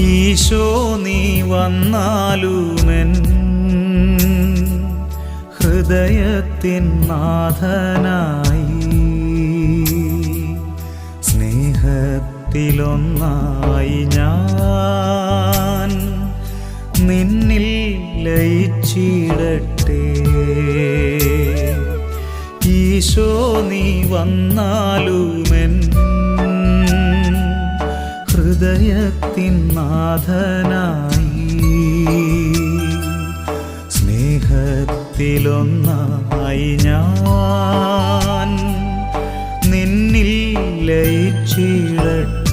ഈശോ നീ വന്നാലുമെൻ. ഹൃദയത്തിൻ നാഥനായി. സ്നേഹത്തിലൊന്നായി ഞാൻ നിന്നിൽ ലയിച്ചിടട്ടെ. ഈശോ നീ വന്നാലുമെൻ. ഹൃദയത്തിൻ നാഥനായി. സ്നേഹത്തിലൊന്നായി ഞാൻ നിന്നിൽ ലയിച്ചിടട്ടെ.